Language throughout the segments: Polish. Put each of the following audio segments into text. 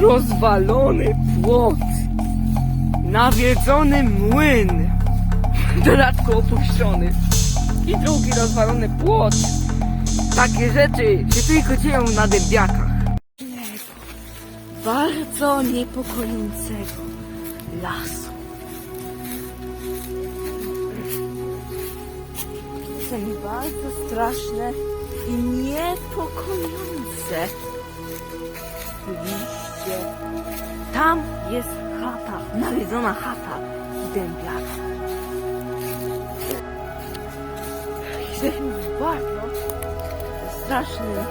rozwalony płot, nawiedzony młyn, w dodatku opuszczony i drugi rozwalony płot. Takie rzeczy się tylko dzieją na dębiakach. Bardzo niepokojącego lasu. Są bardzo straszne i niepokojące liście. Tam jest chata, nawiedzona chata dębiaka. Jesteśmy w bardzo strasznym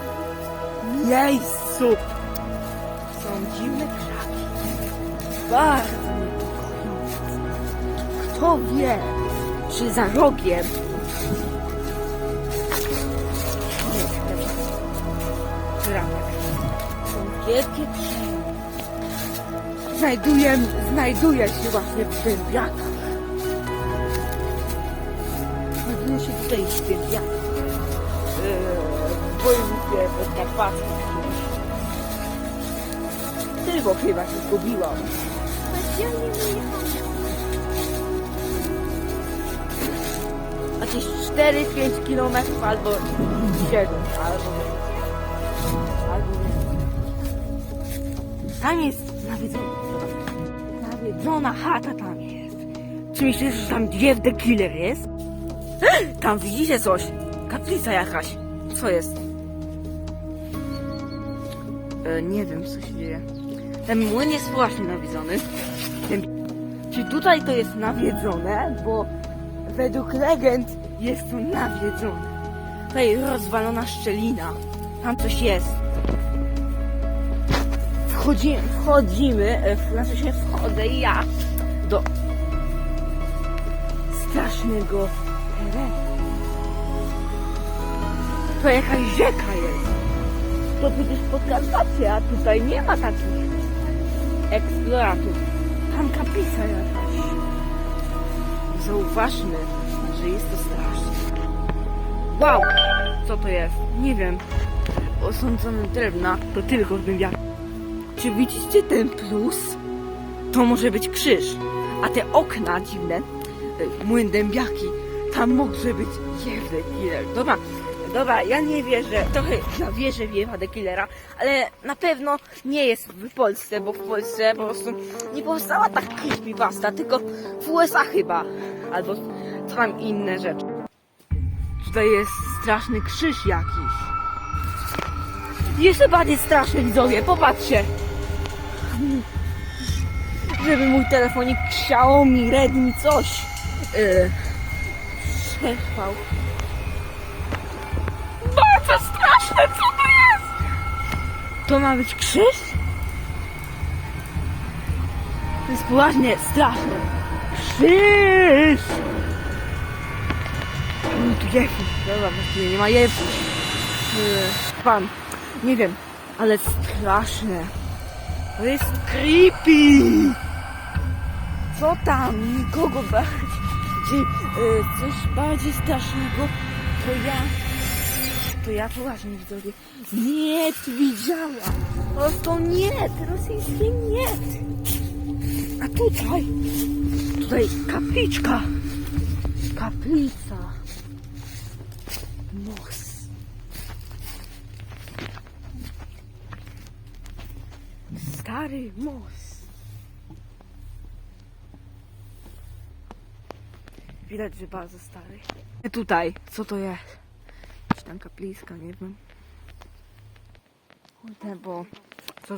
miejscu. Są dziwne krzaki. Bardzo niepokojące. Kto wie, czy za rogiem wielkie krzyże. Znajduję, znajduje się właśnie w dębiakach. Znajduje się tutaj w dębiakach. Eee, w województwie podkarpackim. Tylko chyba się zgubiłam. Jakieś 4-5 kilometrów albo 7, albo. Tam jest nawiedzona chata tam jest. Czy myślisz, że tam Jeff the Killer jest? Tam widzicie coś? Kaplica jakaś. Co jest? E, nie wiem, co się dzieje. Ten młyn jest właśnie nawiedzony. Ten... Czy tutaj to jest nawiedzone? Bo według legend jest to nawiedzone. Tutaj rozwalona szczelina. Tam coś jest. Wchodzimy, wchodzimy, e, w- znaczy się wchodzę ja do strasznego terenu. To jakaś rzeka jest. To przecież Podkarpacie, a tutaj nie ma takich eksploratów. Tam kaplica jakaś. Zauważmy, że jest to straszne. Wow! Co to jest? Nie wiem. Osądzone drewna to tylko zbębiak. Czy widzicie ten plus? To może być krzyż. A te okna dziwne, y, młyn dębiaki, tam może być Jewy Killer. Dobra, dobra, ja nie wierzę, trochę ja wierzę w Jewa Killera, ale na pewno nie jest w Polsce, bo w Polsce po prostu nie powstała tak creepypasta, tylko w USA chyba, albo tam inne rzeczy. Tutaj jest straszny krzyż jakiś. Jeszcze bardziej straszny widzowie, popatrzcie. Żeby mój telefonik Xiaomi Redmi coś yy, przetrwał. Bardzo straszne, co to jest? To ma być krzyż? To jest poważnie straszne. Krzyż! No tu jefi. Dobra, właściwie nie ma jefi. Yy, Pan, nie wiem, ale straszne. To jest creepy! Co tam? Nikogo bardziej, y, coś bardziej strasznego, to ja, to ja poważnie widzowie, nie widziałam. Po prostu nie, rosyjskie nie. A tutaj, tutaj kapliczka, kaplica, most. Stary most. Widać, że bardzo stary. Tutaj, co to jest? Czy tam kapliska, nie wiem. Kurde, bo co